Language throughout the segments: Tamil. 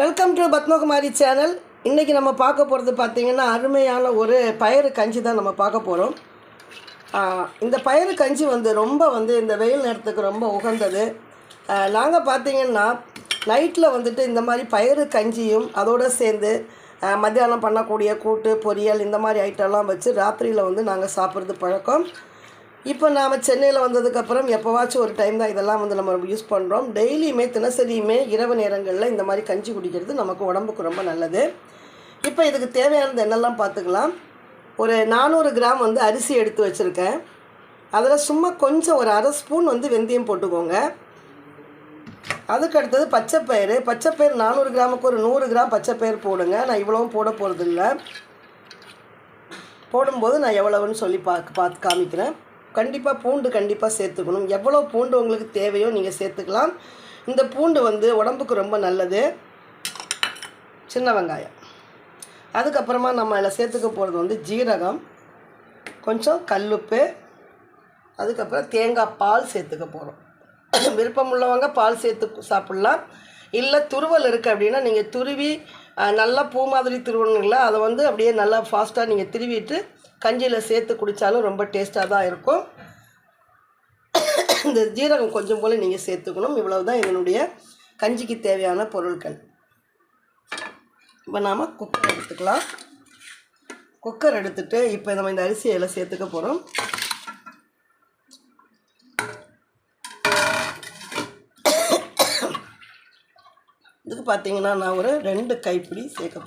வெல்கம் டு பத்மகுமாரி சேனல் இன்றைக்கி நம்ம பார்க்க போகிறது பார்த்திங்கன்னா அருமையான ஒரு பயறு கஞ்சி தான் நம்ம பார்க்க போகிறோம் இந்த பயிறு கஞ்சி வந்து ரொம்ப வந்து இந்த வெயில் நேரத்துக்கு ரொம்ப உகந்தது. நாங்கள் பார்த்திங்கன்னா நைட்டில் வந்துட்டு இந்த மாதிரி பயறு கஞ்சியும் அதோடு சேர்ந்து மத்தியானம் பண்ணக்கூடிய கூட்டு பொரியல் இந்த மாதிரி ஐட்டம்லாம் வச்சு ராத்திரியில் வந்து நாங்கள் சாப்பிட்றது பழக்கம். இப்போ நாம் சென்னையில் வந்ததுக்கப்புறம் எப்போவாச்சும் ஒரு டைம் தான் இதெல்லாம் வந்து நம்ம யூஸ் பண்ணுறோம் டெய்லியுமே தினசரியுமே இரவு நேரங்களில் இந்த மாதிரி கஞ்சி குடிக்கிறது நமக்கு உடம்புக்கு ரொம்ப நல்லது. இப்போ இதுக்கு தேவையானது என்னெல்லாம் பார்த்துக்கலாம். ஒரு நானூறு கிராம் வந்து அரிசி எடுத்து வச்சுருக்கேன். அதில் சும்மா கொஞ்சம் ஒரு அரை ஸ்பூன் வந்து வெந்தயம் போட்டுக்கோங்க. அதுக்கு அடுத்தது பச்சைப்பயிறு. பச்சைப்பயிறு நானூறு கிராமுக்கு ஒரு நூறு கிராம் பச்சைப்பயிறு போடுங்க. நான் இவ்வளவும் போட போகிறதில்ல போடும்போது நான் எவ்வளவுன்னு சொல்லி பார்க்க பார்த்து காமிக்கிறேன். கண்டிப்பாக பூண்டு கண்டிப்பாக சேர்த்துக்கணும். எவ்வளோ பூண்டு உங்களுக்கு தேவையோ நீங்கள் சேர்த்துக்கலாம். இந்த பூண்டு வந்து உடம்புக்கு ரொம்ப நல்லது. சின்ன வெங்காயம். அதுக்கப்புறமா நம்ம அதில் சேர்த்துக்க போகிறது வந்து ஜீரகம் கொஞ்சம் கல்லுப்பு அதுக்கப்புறம் தேங்காய் பால் சேர்த்துக்க போகிறோம் விருப்பம் உள்ளவங்க பால் சேர்த்து சாப்பிட்லாம். இல்லை துருவல் இருக்குது அப்படின்னா நீங்கள் துருவி நல்லா பூ மாதிரி திருவணுங்களா அதை வந்து அப்படியே நல்லா ஃபாஸ்ட்டாக நீங்கள் திருவிட்டு கஞ்சியில் சேர்த்து குடித்தாலும் ரொம்ப டேஸ்ட்டாக தான் இருக்கும். இந்த ஜீரகம் கொஞ்சம் போல் நீங்கள் சேர்த்துக்கணும். இவ்வளவு தான் இதனுடைய கஞ்சிக்கு தேவையான பொருட்கள். இப்போ நாம் குக்கர் எடுத்துக்கலாம். குக்கர் எடுத்துட்டு இப்போ நம்ம இந்த அரிசியில் சேர்த்துக்க போகிறோம் இதுக்கு பார்த்தீங்கன்னா நான் ஒரு ரெண்டு கைப்பிடி சேர்க்க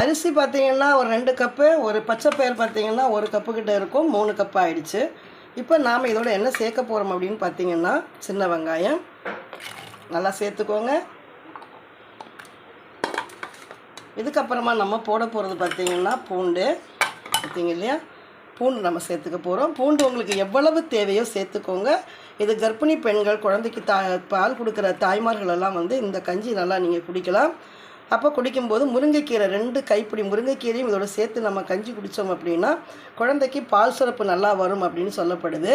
அரிசி பார்த்தீங்கன்னா ஒரு ரெண்டு கப்பு ஒரு பச்சை பயிர் பார்த்தீங்கன்னா ஒரு கப்பு கிட்ட இருக்கும் மூணு கப்பு ஆயிடுச்சு. இப்போ நாம் இதோட என்ன சேர்க்க போகிறோம் அப்படின்னு பார்த்தீங்கன்னா சின்ன வெங்காயம். நல்லா சேர்த்துக்கோங்க. இதுக்கப்புறமா நம்ம போட போகிறது பார்த்தீங்கன்னா பூண்டு. பார்த்தீங்க இல்லையா? பூண்டு நம்ம சேர்த்துக்க போகிறோம் பூண்டு உங்களுக்கு எவ்வளவு தேவையோ சேர்த்துக்கோங்க. இது கர்ப்பிணி பெண்கள் குழந்தைக்கு தா பால் கொடுக்குற தாய்மார்கள் எல்லாம் வந்து இந்த கஞ்சி நல்லா நீங்கள் குடிக்கலாம். அப்போ குடிக்கும்போது முருங்கைக்கீரை ரெண்டு கைப்பிடி முருங்கைக்கீரையும் இதோட சேர்த்து நம்ம கஞ்சி குடித்தோம் அப்படின்னா குழந்தைக்கு பால் சுரப்பு நல்லா வரும் அப்படின்னு சொல்லப்படுது.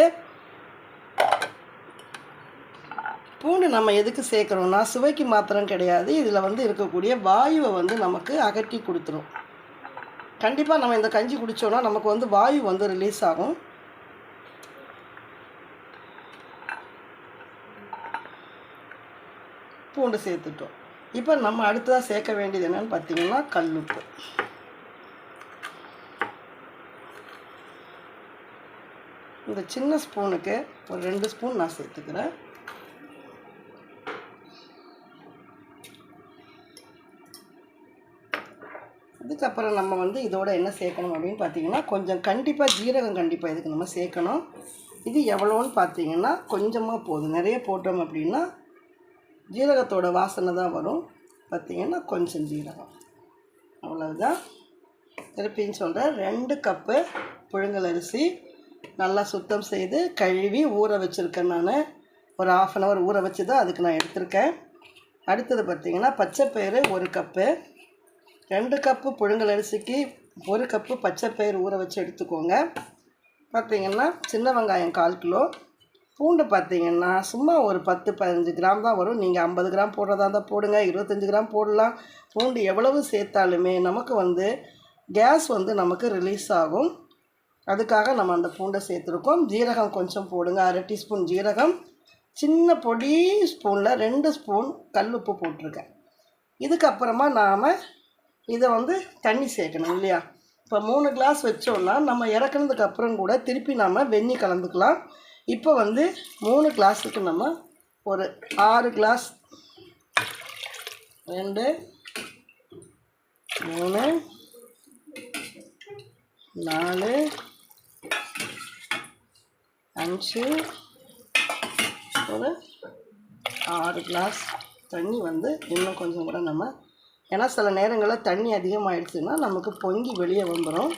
பூண்டு நம்ம எதுக்கு சேர்க்குறோம்னா சுவைக்கு மாத்திரம் கிடையாது. இதில் வந்து இருக்கக்கூடிய வாயுவை வந்து நமக்கு அகற்றி கொடுத்துரும். கண்டிப்பாக நம்ம இந்த கஞ்சி குடித்தோன்னா நமக்கு வந்து வாயு வந்து ரிலீஸ் ஆகும். பூண்டு சேர்த்துட்டோம். இப்போ நம்ம அடுத்ததாக சேர்க்க வேண்டியது என்னென்னு பார்த்தீங்கன்னா கல்லுப்பு. இந்த சின்ன ஸ்பூனுக்கு ஒரு ரெண்டு ஸ்பூன் நான் சேர்த்துக்கிறேன். இதுக்கப்புறம் நம்ம வந்து இதோட என்ன சேர்க்கணும் அப்படின்னு பார்த்தீங்கன்னா கொஞ்சம் கண்டிப்பாக ஜீரகம் கண்டிப்பாக இதுக்கு நம்ம சேர்க்கணும். இது எவ்வளோன்னு பார்த்தீங்கன்னா கொஞ்சமாக போதும். நிறைய போட்டோம் அப்படின்னா ஜீரகத்தோட வாசனை தான் வரும். பார்த்தீங்கன்னா கொஞ்சம் ஜீரகம். அவ்வளவுதான். திருப்பின்னு சொல்கிறேன் ரெண்டு கப்பு புழுங்கல் அரிசி நல்லா சுத்தம் செய்து கழுவி ஊற வச்சுருக்கேன் நான். ஒரு ஆஃப் அன் ஹவர் ஊற வச்சு தான் அதுக்கு நான் எடுத்திருக்கேன். அடுத்தது பார்த்திங்கன்னா பச்சைப்பயிறு ஒரு கப்பு. ரெண்டு கப்பு புழுங்கல் அரிசிக்கு ஒரு கப்பு பச்சைப்பயிறு ஊற வச்சு எடுத்துக்கோங்க. பார்த்தீங்கன்னா சின்ன வெங்காயம் கால் கிலோ. பூண்டு பார்த்தீங்கன்னா சும்மா ஒரு பத்து பதினஞ்சு கிராம் தான் வரும். நீங்கள் ஐம்பது கிராம் போடுறதா இருந்தால் போடுங்க இருபத்தஞ்சி கிராம் போடலாம். பூண்டு எவ்வளவு சேர்த்தாலுமே நமக்கு வந்து கேஸ் வந்து நமக்கு ரிலீஸ் ஆகும். அதுக்காக நம்ம அந்த பூண்டை சேர்த்துருக்கோம். ஜீரகம் கொஞ்சம் போடுங்க அரை டீஸ்பூன் ஜீரகம். சின்ன பொடி ஸ்பூனில் ரெண்டு ஸ்பூன் கல் உப்பு போட்டிருக்கேன். இதுக்கப்புறமா நாம் இதை வந்து தண்ணி சேர்க்கணும் இல்லையா? இப்போ மூணு கிளாஸ் வச்சோன்னா நம்ம இறக்குனதுக்கு அப்புறம் கூட திருப்பி நாம் வெந்நி கலந்துக்கலாம். இப்போ வந்து மூணு கிளாஸுக்கு நம்ம ஒரு ஆறு கிளாஸ். ரெண்டு மூணு நாலு அஞ்சு ஒரு ஆறு கிளாஸ். தண்ணி வந்து இன்னும் கொஞ்சம் கூட நம்ம ஏன்னா சில நேரங்களில் தண்ணி அதிகமாகிடுச்சுன்னா நமக்கு பொங்கி வெளியே வந்துடும்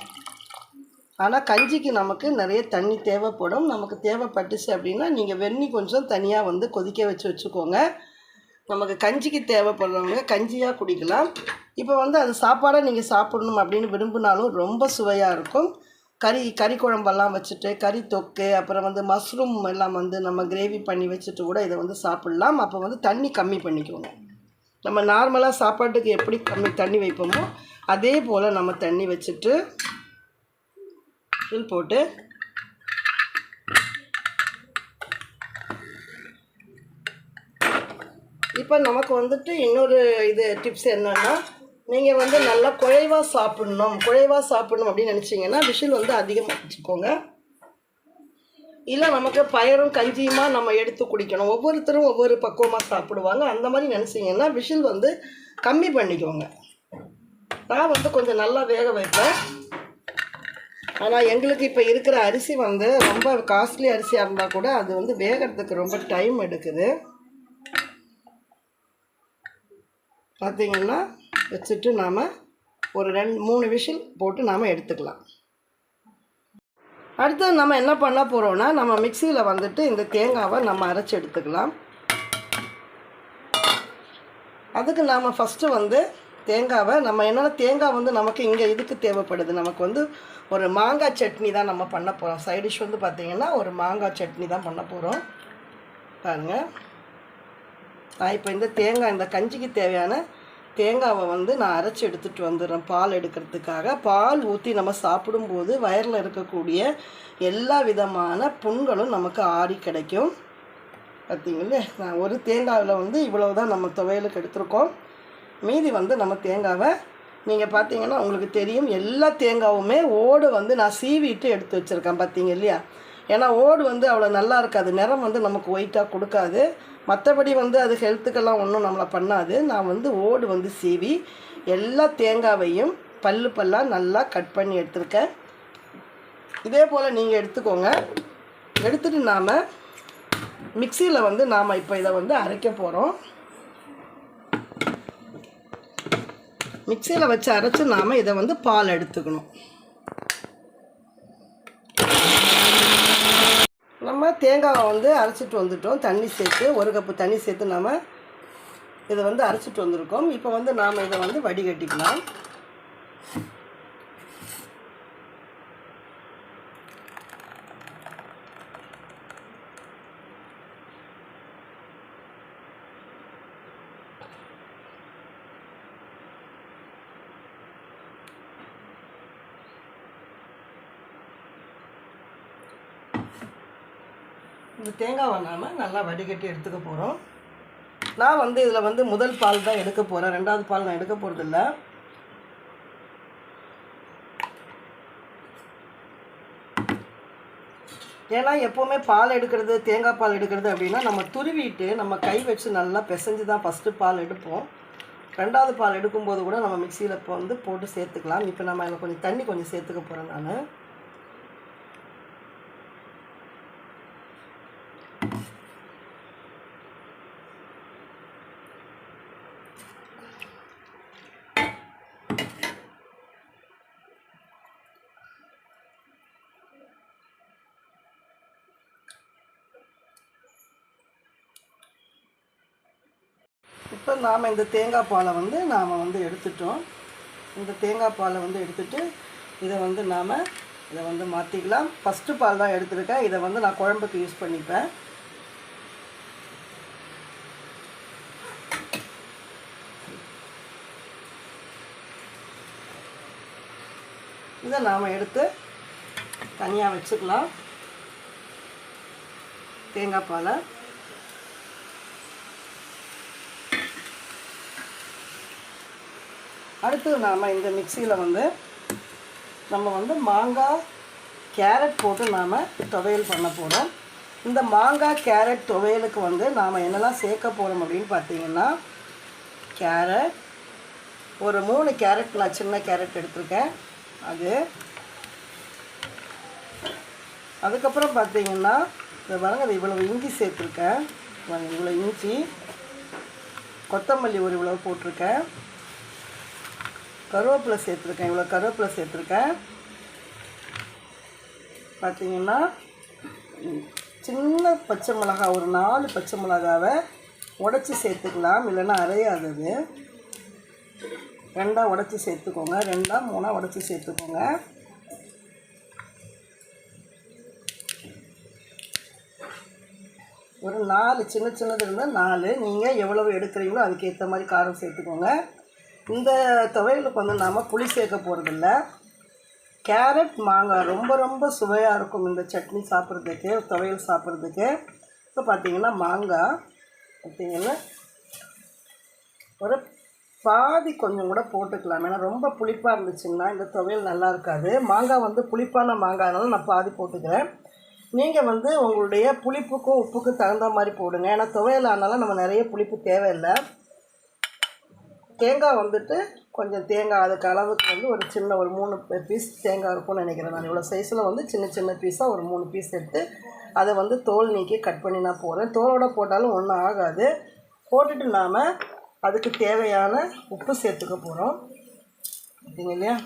ஆனால் கஞ்சிக்கு நமக்கு நிறைய தண்ணி தேவைப்படும். நமக்கு தேவைப்பட்டுச்சு அப்படின்னா நீங்கள் வெந்நி கொஞ்சம் தனியாக வந்து கொதிக்க வச்சு வச்சுக்கோங்க. நமக்கு கஞ்சிக்கு தேவைப்படுறவங்க கஞ்சியாக குடிக்கலாம். இப்போ வந்து அது சாப்பாடாக நீங்கள் சாப்பிடணும் அப்படின்னு விரும்பினாலும் ரொம்ப சுவையாக இருக்கும். கறி கறி குழம்பெல்லாம் வச்சுட்டு கறி தொக்கு அப்புறம் வந்து மஷ்ரூம் எல்லாம் வந்து நம்ம கிரேவி பண்ணி வச்சுட்டு கூட இதை வந்து சாப்பிட்லாம். அப்போ வந்து தண்ணி கம்மி பண்ணிக்கோங்க. நம்ம நார்மலாக சாப்பாட்டுக்கு எப்படி கம்மி தண்ணி வைப்போமோ அதே போல் நம்ம தண்ணி வச்சுட்டு ஸ்பூன் போட்டு இப்போ நமக்கு வந்துட்டு இன்னொரு இது டிப்ஸ் என்னென்னா நீங்கள் வந்து நல்லா குழைவாக சாப்பிட்ணும் குழைவாக சாப்பிட்ணும் அப்படின்னு நினச்சிங்கன்னா விஷில் வந்து அதிகமாக வச்சுக்கோங்க இல்லை நமக்கு பயரும் கஞ்சியுமா நம்ம எடுத்து குடிக்கணும். ஒவ்வொருத்தரும் ஒவ்வொரு பக்குவமாக சாப்பிடுவாங்க. அந்த மாதிரி நினச்சிங்கன்னா விஷில் வந்து கம்மி பண்ணிக்கோங்க. நான் வந்து கொஞ்சம் நல்லா வேக வைப்பேன். ஆனால் எங்களுக்கு இப்போ இருக்கிற அரிசி வந்து ரொம்ப காஸ்ட்லி அரிசியாக இருந்தால் கூட அது வந்து வேகிறதுக்கு ரொம்ப டைம் எடுக்குது. பார்த்தீங்கன்னா வச்சுட்டு நாம் ஒரு ரெண்டு மூணு விஷில் போட்டு நாம் எடுத்துக்கலாம். அடுத்தது நம்ம என்ன பண்ண போகிறோம்னா நம்ம மிக்சியில் வந்துட்டு இந்த தேங்காவை நம்ம அரைச்சி எடுத்துக்கலாம். அதுக்கு நாம் ஃபஸ்ட்டு வந்து தேங்காவை நம்ம என்னென்னா தேங்காய் வந்து நமக்கு இங்கே இதுக்கு தேவைப்படுது? நமக்கு வந்து ஒரு மாங்காய் சட்னி தான் நம்ம பண்ண போகிறோம் சைடிஷ் வந்து பார்த்திங்கன்னா ஒரு மாங்காய் சட்னி தான் பண்ண போகிறோம் பாருங்கள் நான் இப்போ இந்த தேங்காய் இந்த கஞ்சிக்கு தேவையான தேங்காவை வந்து நான் அரைச்சி எடுத்துகிட்டு வந்துடுறேன் பால் எடுக்கிறதுக்காக. பால் ஊற்றி நம்ம சாப்பிடும்போது வயரில் இருக்கக்கூடிய எல்லா விதமான புண்களும் நமக்கு ஆறி கிடைக்கும். பார்த்திங்களே நான் ஒரு தேங்காவில் வந்து இவ்வளோ தான் நம்ம துவையலுக்கு எடுத்திருக்கோம். மீதி வந்து நம்ம தேங்காவை நீங்கள் பார்த்தீங்கன்னா உங்களுக்கு தெரியும் எல்லா தேங்காவுமே ஓடு வந்து நான் சீவிட்டு எடுத்து வச்சுருக்கேன் பார்த்தீங்க இல்லையா? ஏன்னா ஓடு வந்து அவ்வளோ நல்லா இருக்காது. நிறம் வந்து நமக்கு ஒயிட்டாக கொடுக்காது. மற்றபடி வந்து அது ஹெல்த்துக்கெல்லாம் ஒன்றும் நம்மளை பண்ணாது. நான் வந்து ஓடு வந்து சீவி எல்லா தேங்காவையும் பல்லு பல்லாக நல்லா கட் பண்ணி எடுத்திருக்கேன். இதே போல் நீங்கள் எடுத்துக்கோங்க. எடுத்துகிட்டு நாம் மிக்சியில் வந்து நாம் இப்போ இதை வந்து அரைக்க போகிறோம் மிக்சியில் வச்சு அரைச்சி நாம் இதை வந்து பால் எடுத்துக்கணும். நம்ம தேங்காவை வந்து அரைச்சிட்டு வந்துட்டோம். தண்ணி சேர்த்து ஒரு கப்பு தண்ணி சேர்த்து நாம் இதை வந்து அரைச்சிட்டு வந்திருக்கோம். இப்போ வந்து நாம் இதை வந்து வடிகட்டிக்கலாம். இந்த தேங்காவை நாம் நல்லா வடிகட்டி எடுத்துக்க போகிறோம் நான் வந்து இதில் வந்து முதல் பால் தான் எடுக்க போகிறேன் ரெண்டாவது பால் நான் எடுக்க போகிறதில்ல ஏன்னா எப்போவுமே பால் எடுக்கிறது தேங்காய் பால் எடுக்கிறது அப்படின்னா நம்ம துருவிட்டு நம்ம கை வச்சு நல்லா பிசைஞ்சு தான் ஃபஸ்ட்டு பால் எடுப்போம். ரெண்டாவது பால் எடுக்கும்போது கூட நம்ம மிக்சியில் இப்போ வந்து போட்டு சேர்த்துக்கலாம். இப்போ நம்ம அதில் கொஞ்சம் தண்ணி கொஞ்சம் சேர்த்துக்க போகிறேன் நான். இப்போ நாம் இந்த தேங்காய் பாலை வந்து நாம் வந்து எடுத்துட்டோம். இந்த தேங்காய் பாலை வந்து எடுத்துட்டு இதை வந்து நாம் இதை வந்து மாற்றிக்கலாம் ஃபஸ்ட்டு பால் தான் எடுத்துருக்கேன். இதை வந்து நான் குழம்புக்கு யூஸ் பண்ணிப்பேன். இதை நாம் எடுத்து தனியாக வச்சுக்கலாம். தேங்காய் பாலை. அடுத்து நாம் இந்த மிக்சியில் வந்து நம்ம வந்து மாங்காய் கேரட் போட்டு நாம் துவையல் பண்ண போகிறோம் இந்த மாங்காய் கேரட் துவையலுக்கு வந்து நாம் என்னெல்லாம் சேர்க்க போகிறோம் அப்படின்னு பார்த்தீங்கன்னா கேரட் ஒரு மூணு கேரட் நான் சின்ன கேரட் எடுத்திருக்கேன். அது அதுக்கப்புறம் பார்த்தீங்கன்னா இந்த பாருங்க அது இவ்வளவு இஞ்சி சேர்த்துருக்கேன். இவ்வளோ இஞ்சி கொத்தமல்லி ஒரு இவ்வளவு போட்டிருக்கேன். கருவேப்பிலை சேர்த்துருக்கேன். இவ்வளோ கருவேப்பிலை சேர்த்துருக்கேன். பார்த்தீங்கன்னா சின்ன பச்சை மிளகா ஒரு நாலு பச்சை மிளகாவை உடச்சி சேர்த்துக்கலாம். இல்லைன்னா அரையாதது. ரெண்டாக உடச்சி சேர்த்துக்கோங்க. ரெண்டாக மூணாக உடச்சி சேர்த்துக்கோங்க. ஒரு நாலு சின்ன சின்னது இருந்தால் நாலு. நீங்கள் எவ்வளவு எடுக்கிறீங்களோ அதுக்கேற்ற மாதிரி காரம் சேர்த்துக்கோங்க. இந்த துவையலுக்கு வந்து நாம் புளி சேர்க்க போகிறதில்ல கேரட் மாங்காய் ரொம்ப ரொம்ப சுவையாக இருக்கும் இந்த சட்னி சாப்பிட்றதுக்கு துவையல் சாப்பிட்றதுக்கு. இப்போ பார்த்தீங்கன்னா மாங்காய் பார்த்திங்கன்னா ஒரு பாதி கொஞ்சம் கூட போட்டுக்கலாம். ஏன்னா ரொம்ப புளிப்பாக இருந்துச்சுன்னா இந்த துவையல் நல்லா இருக்காது. மாங்காய் வந்து புளிப்பான மாங்காய்னால நான் பாதி போட்டுக்கிறேன். நீங்கள் வந்து உங்களுடைய புளிப்புக்கும் உப்புக்கும் தகுந்த மாதிரி போடுங்க. ஏன்னா துவையல் ஆனாலும் நம்ம நிறைய புளிப்பு தேவையில்லை. தேங்காய் வந்துட்டு கொஞ்சம் தேங்காய் அதுக்கு அளவுக்கு வந்து ஒரு சின்ன ஒரு மூணு பீஸ் தேங்காய் இருக்கும்னு நினைக்கிறேன் நான். இவ்வளோ சைஸில் வந்து சின்ன சின்ன பீஸாக ஒரு மூணு பீஸ் எடுத்து அதை வந்து தோல் நீக்கி கட் பண்ணி நான் போடுறேன். தோலோட போட்டாலும் ஒன்றும் ஆகாது. போட்டுட்டு நாம் அதுக்கு தேவையான உப்பு சேர்த்துக்க போகிறோம் பார்த்தீங்க இல்லையா?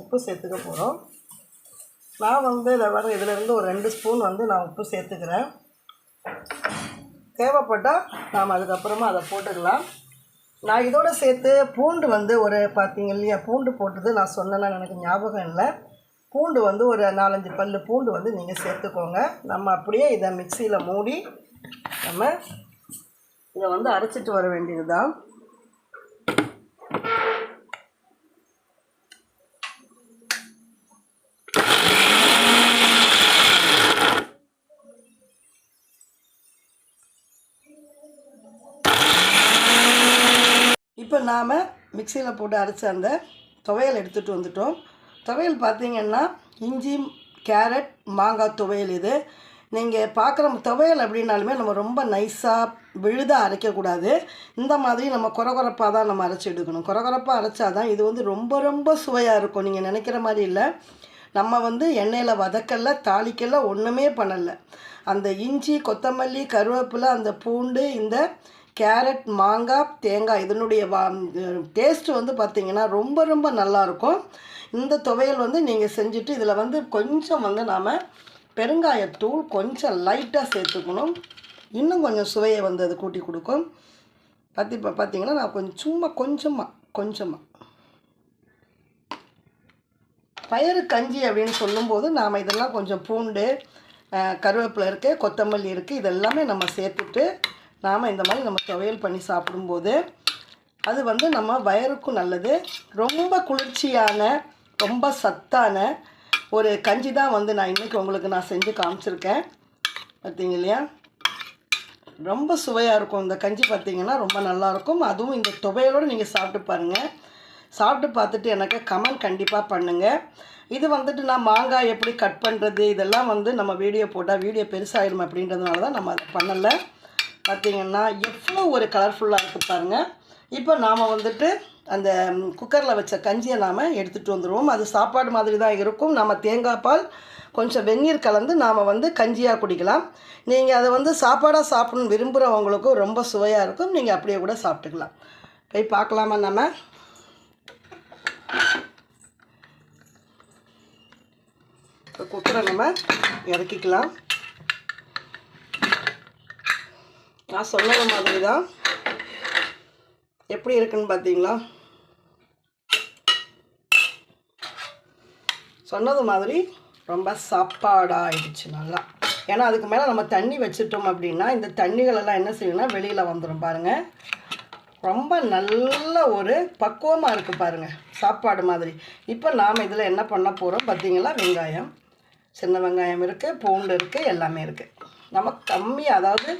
உப்பு சேர்த்துக்க போகிறோம் நான் வந்து இதை வர இதிலேருந்து ஒரு ரெண்டு ஸ்பூன் வந்து நான் உப்பு சேர்த்துக்கிறேன். தேவைப்பட்டால் நாம் அதுக்கப்புறமா அதை போட்டுக்கலாம். நான் இதோட சேர்த்து பூண்டு வந்து ஒரு பார்த்தீங்க இல்லையா பூண்டு போட்டது நான் சொன்னேன்னா எனக்கு ஞாபகம் இல்லை. பூண்டு வந்து ஒரு நாலஞ்சு பல் பூண்டு வந்து நீங்கள் சேர்த்துக்கோங்க. நம்ம அப்படியே இதை மிக்சியில் மூடி நம்ம இதை வந்து அரைச்சிட்டு வர வேண்டியது தான் இப்போ நாம் மிக்சியில் போட்டு அரைச்ச அந்த துவையல் எடுத்துகிட்டு வந்துட்டோம். துவையல் பார்த்தீங்கன்னா இஞ்சி கேரட் மாங்காய் துவையல் இது. நீங்கள் பார்க்குற துவையல் அப்படின்னாலுமே நம்ம ரொம்ப நைஸாக விழுதாக அரைக்கக்கூடாது இந்த மாதிரி நம்ம குறகுறப்பாக தான் நம்ம அரைச்சி எடுக்கணும். குறகுறப்பாக அரைச்சா தான் இது வந்து ரொம்ப ரொம்ப சுவையாக இருக்கும். நீங்கள் நினைக்கிற மாதிரி இல்லை. நம்ம வந்து எண்ணெயில் வதக்கல தாளிக்கல ஒன்றுமே பண்ணலை. அந்த இஞ்சி கொத்தமல்லி கருவேப்பிலை அந்த பூண்டு இந்த கேரட் மாங்காய் தேங்காய் இதனுடைய வா டேஸ்ட்டு வந்து பார்த்திங்கன்னா ரொம்ப ரொம்ப நல்லாயிருக்கும். இந்த துவையல் வந்து நீங்கள் செஞ்சுட்டு இதில் வந்து கொஞ்சம் வந்து நாம் பெருங்காயத்தூள் கொஞ்சம் லைட்டாக சேர்த்துக்கணும். இன்னும் கொஞ்சம் சுவையை வந்து அது கூட்டி கொடுக்கும். பற்றி இப்போ பார்த்தீங்கன்னா நான் கொஞ்சம் சும்மா கொஞ்சமாக கொஞ்சமாக பயறு கஞ்சி அப்படின்னு சொல்லும்போது நாம் இதெல்லாம் கொஞ்சம் பூண்டு கருவேப்பிலை இருக்குது கொத்தமல்லி இருக்குது இதெல்லாமே நம்ம சேர்த்துட்டு நாம் இந்த மாதிரி நம்ம துவையல் பண்ணி சாப்பிடும்போது அது வந்து நம்ம வயருக்கும் நல்லது. ரொம்ப குளிர்ச்சியான ரொம்ப சத்தான ஒரு கஞ்சி தான் வந்து நான் இன்றைக்கி உங்களுக்கு நான் செஞ்சு காமிச்சிருக்கேன். பார்த்தீங்க இல்லையா? ரொம்ப சுவையாக இருக்கும் இந்த கஞ்சி பார்த்திங்கன்னா ரொம்ப நல்லாயிருக்கும் அதுவும் இந்த துவையலோடு நீங்கள் சாப்பிட்டு பாருங்கள் சாப்பிட்டு பார்த்துட்டு எனக்கு கமெண்ட் கண்டிப்பாக பண்ணுங்கள் இது வந்துட்டு நான் மாங்காய் எப்படி கட் பண்ணுறது இதெல்லாம் வந்து நம்ம வீடியோ போட்டால் வீடியோ பெருசாகிடும் அப்படின்றதுனால தான் நம்ம அதை பண்ணலை. பார்த்தீங்கன்னா எவ்வளோ ஒரு கலர்ஃபுல்லாக இருக்குது பாருங்கள் இப்போ நாம் வந்துட்டு அந்த குக்கரில் வச்ச கஞ்சியை நாம் எடுத்துகிட்டு வந்துடுவோம் அது சாப்பாடு மாதிரி தான் இருக்கும். நம்ம தேங்காய் பால் கொஞ்சம் வெந்நீர் கலந்து நாம் வந்து கஞ்சியாக குடிக்கலாம். நீங்கள் அதை வந்து சாப்பாடாக சாப்பிடணும்னு விரும்புகிறவங்களுக்கும் ரொம்ப சுவையாக இருக்கும். நீங்கள் அப்படியே கூட சாப்பிட்டுக்கலாம். போய் பார்க்கலாமா நம்ம? இப்போ குக்கரை நம்ம இறக்கிக்கலாம். நான் சொன்னது மாதிரி தான் எப்படி இருக்குன்னு பார்த்தீங்களா? சொன்னது மாதிரி ரொம்ப சாப்பாடாக ஆயிடுச்சு நல்லா. ஏன்னா அதுக்கு மேலே நம்ம தண்ணி வச்சுட்டோம் அப்படின்னா இந்த தண்ணிகளெல்லாம் என்ன செய்யணும்னா வெளியில் வந்துடும் பாருங்கள் ரொம்ப நல்ல ஒரு பக்குவமாக இருக்குது பாருங்கள் சாப்பாடு மாதிரி. இப்போ நாம் இதில் என்ன பண்ண போகிறோம் பார்த்திங்களா? வெங்காயம். சின்ன வெங்காயம் இருக்குது பூண்டு இருக்குது எல்லாமே இருக்குது நம்ம கம்மியாக அதாவது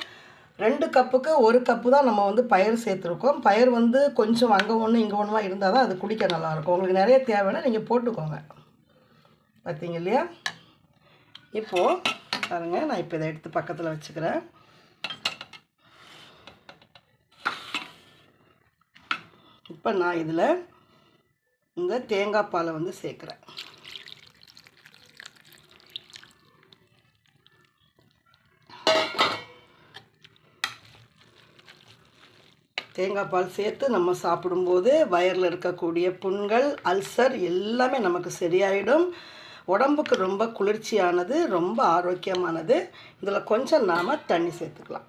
ரெண்டு கப்புக்கு ஒரு கப்பு தான் நம்ம வந்து பயிர் சேர்த்துருக்கோம். பயிர் வந்து கொஞ்சம் அங்கே ஒன்று இங்கே ஒன்றுமா இருந்தால் தான் அது குடிக்க நல்லாயிருக்கும். உங்களுக்கு நிறைய தேவைன்னா நீங்கள் போட்டுக்கோங்க. பார்த்தீங்க இல்லையா? இப்போது பாருங்கள் நான் இப்போ இதை எடுத்து பக்கத்தில் வச்சுக்கிறேன். இப்போ நான் இதில் இந்த தேங்காய் பாலை வந்து சேர்க்குறேன். தேங்காய் பால் சேர்த்து நம்ம சாப்பிடும்போது வயரில் இருக்கக்கூடிய புண்கள் அல்சர் எல்லாமே நமக்கு சரியாயிடும். உடம்புக்கு ரொம்ப குளிர்ச்சியானது ரொம்ப ஆரோக்கியமானது. இதில் கொஞ்சம் நாம் தண்ணி சேர்த்துக்கலாம்.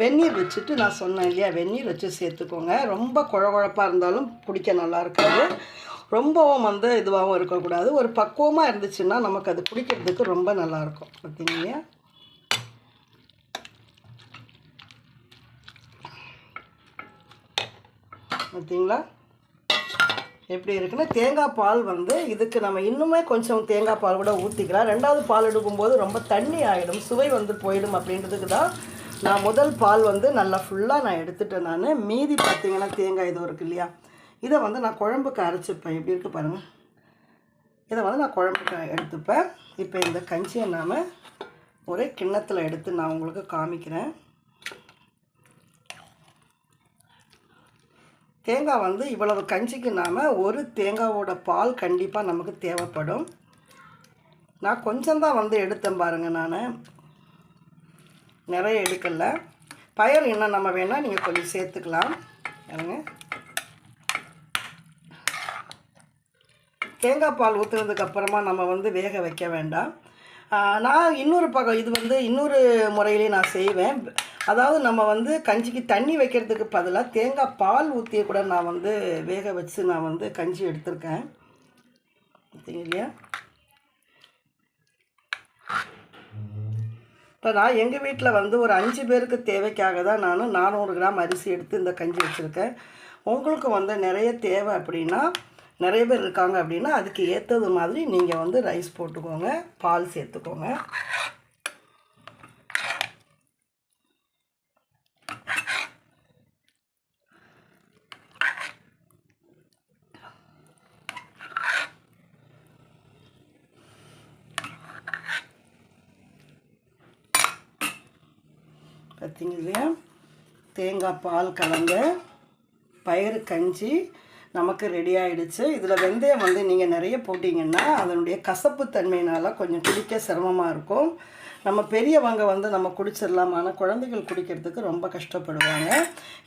வெந்நீர் வச்சுட்டு நான் சொன்னேன் இல்லையா வெந்நீர் வச்சு சேர்த்துக்கோங்க. ரொம்ப குழகுழப்பாக இருந்தாலும் பிடிக்க நல்லா இருக்காது. ரொம்பவும் வந்து இதுவாகவும் இருக்கக்கூடாது. ஒரு பக்குவமாக இருந்துச்சுன்னா நமக்கு அது குடிக்கிறதுக்கு ரொம்ப நல்லாயிருக்கும் பார்த்தீங்க பார்த்தீங்களா எப்படி இருக்குன்னா தேங்காய் பால் வந்து இதுக்கு நம்ம இன்னுமே கொஞ்சம் தேங்காய் பால் கூட ஊற்றிக்கலாம் ரெண்டாவது பால் எடுக்கும்போது ரொம்ப தண்ணி ஆகிடும் சுவை வந்து போயிடும் அப்படின்றதுக்கு தான் நான் முதல் பால் வந்து நல்லா ஃபுல்லாக நான் எடுத்துட்டேன் நான். மீதி பார்த்தீங்கன்னா தேங்காய் இது இருக்குது இல்லையா? இதை வந்து நான் குழம்புக்கு அரைச்சிப்பேன். எப்படி இருக்குது பாருங்கள் இதை வந்து நான் குழம்புக்கு எடுத்துப்பேன். இப்போ இந்த கஞ்சியை நாம் ஒரே கிண்ணத்தில் எடுத்து நான் உங்களுக்கு காமிக்கிறேன். தேங்காய் வந்து இவ்வளவு கஞ்சிக்கு நாம் ஒரு தேங்காவோட பால் கண்டிப்பாக நமக்கு தேவைப்படும். நான் கொஞ்சம்தான் வந்து எடுத்தேன் பாருங்கள் நான். நிறைய எடுக்கலை. பயர் இன்னும் நம்ம வேணால் நீங்கள் கொஞ்சம் சேர்த்துக்கலாம். பாருங்க. தேங்காய் பால் ஊற்றுனதுக்கப்புறமா நம்ம வந்து வேக வைக்க வேண்டாம். நான் இன்னொரு பக்கம் இது வந்து இன்னொரு முறையிலே நான் செய்வேன். அதாவது நம்ம வந்து கஞ்சிக்கு தண்ணி வைக்கிறதுக்கு பதிலாக தேங்காய் பால் ஊற்றிய கூட நான் வந்து வேக வச்சு நான் வந்து கஞ்சி எடுத்திருக்கேன். பார்த்தீங்க இல்லையா? இப்போ நான் எங்கள் வீட்டில் வந்து ஒரு அஞ்சு பேருக்கு தேவைக்காக தான் நான் நானூறு கிராம் அரிசி எடுத்து இந்த கஞ்சி வச்சுருக்கேன். உங்களுக்கு வந்து நிறைய தேவை அப்படின்னா நிறைய பேர் இருக்காங்க அப்படின்னா அதுக்கு ஏற்றது மாதிரி நீங்கள் வந்து ரைஸ் போட்டுக்கோங்க பால் சேர்த்துக்கோங்க. பார்த்தீங்க இல்லையா? தேங்காய் பால் கலந்த பயிறு கஞ்சி நமக்கு ரெடி ஆகிடுச்சு இதில் வெந்தயம் வந்து நீங்கள் நிறைய போட்டிங்கன்னா அதனுடைய கசப்பு தன்மையினால் கொஞ்சம் குடிக்க சிரமமாக இருக்கும். நம்ம பெரியவங்க வந்து நம்ம குடிச்சிடலாம். ஆனால் குழந்தைகள் குடிக்கிறதுக்கு ரொம்ப கஷ்டப்படுவாங்க.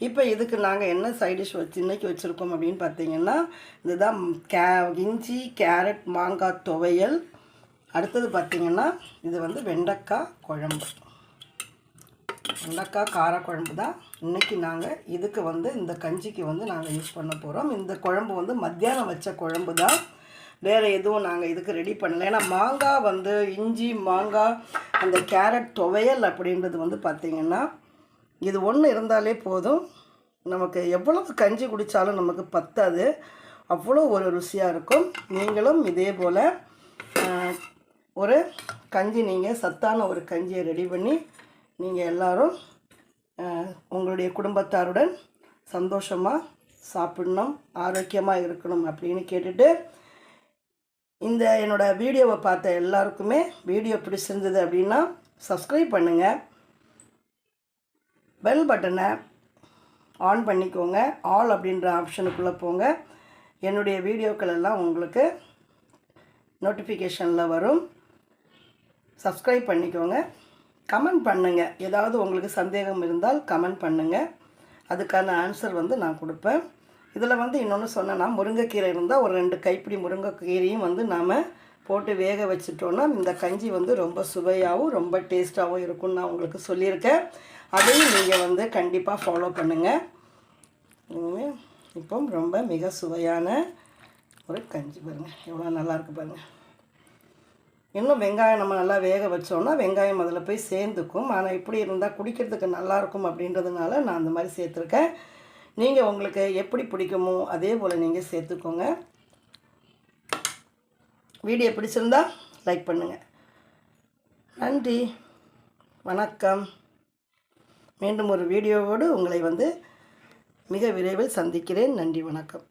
இப்போ இதுக்கு நாங்கள் என்ன சைடிஷ் வச்சு இன்றைக்கி வச்சுருக்கோம் அப்படின்னு பார்த்தீங்கன்னா இதுதான் கே இஞ்சி கேரட் மாங்காய் துவையல். அடுத்தது பார்த்திங்கன்னா இது வந்து வெண்டைக்காய் குழம்பு. வெண்டைக்காய் காரக்குழம்பு தான் இன்றைக்கி நாங்கள் இதுக்கு வந்து இந்த கஞ்சிக்கு வந்து நாங்கள் யூஸ் பண்ண போகிறோம் இந்த குழம்பு வந்து மத்தியானம் வச்ச குழம்பு தான். வேறு எதுவும் நாங்கள் இதுக்கு ரெடி பண்ணல. ஏன்னா மாங்காய் வந்து இஞ்சி மாங்காய் அந்த கேரட் துவையல் அப்படின்றது வந்து பார்த்திங்கன்னா இது ஒன்று இருந்தாலே போதும். நமக்கு எவ்வளவு கஞ்சி குடித்தாலும் நமக்கு பத்தாது. அவ்வளோ ஒரு ருசியாக இருக்கும். நீங்களும் இதே போல் ஒரு கஞ்சி நீங்கள் சத்தான ஒரு கஞ்சியை ரெடி பண்ணி நீங்கள் எல்லோரும் உங்களுடைய குடும்பத்தாருடன் சந்தோஷமாக சாப்பிடணும் ஆரோக்கியமாக இருக்கணும் அப்படின்னு கேட்டுட்டு இந்த என்னோடய வீடியோவை பார்த்த எல்லாருக்குமே வீடியோ பிடிச்சிருந்தது அப்படின்னா சப்ஸ்கிரைப் பண்ணுங்கள் பெல் பட்டனை ஆன் பண்ணிக்கோங்க. ஆல் அப்படின்ற ஆப்ஷனுக்குள்ளே போங்க. என்னுடைய வீடியோக்கள் எல்லாம் உங்களுக்கு நோட்டிஃபிகேஷனில் வரும். சப்ஸ்கிரைப் பண்ணிக்கோங்க. கமெண்ட் பண்ணுங்கள் ஏதாவது உங்களுக்கு சந்தேகம் இருந்தால் கமெண்ட் பண்ணுங்கள் அதுக்கான ஆன்சர் வந்து நான் கொடுப்பேன். இதில் வந்து இன்னொன்று சொன்னேன்னா முருங்கைக்கீரை இருந்தால் ஒரு ரெண்டு கைப்பிடி முருங்கைக்கீரையும் வந்து நாம் போட்டு வேக வச்சுட்டோன்னா இந்த கஞ்சி வந்து ரொம்ப சுவையாகவும் ரொம்ப டேஸ்ட்டாகவும் இருக்கும்னு நான் உங்களுக்கு சொல்லியிருக்கேன். அதையும் நீங்கள் வந்து கண்டிப்பாக ஃபாலோ பண்ணுங்கள் இப்போ ரொம்ப மிக சுவையான ஒரு கஞ்சி பாருங்கள் எவ்வளோ நல்லாயிருக்கு பாருங்கள் இன்னும் வெங்காயம் நம்ம நல்லா வேக வச்சோன்னா வெங்காயம் அதில் போய் சேர்ந்துக்கும். ஆனால் இப்படி இருந்தால் குடிக்கிறதுக்கு நல்லாயிருக்கும் அப்படின்றதுனால நான் அந்த மாதிரி சேர்த்துருக்கேன். நீங்கள் உங்களுக்கு எப்படி பிடிக்குமோ அதே போல் நீங்கள் சேர்த்துக்கோங்க. வீடியோ பிடிச்சிருந்தா லைக் பண்ணுங்கள் நன்றி. வணக்கம். மீண்டும் ஒரு வீடியோவோடு உங்களை வந்து மிக விரைவில் சந்திக்கிறேன். நன்றி வணக்கம்.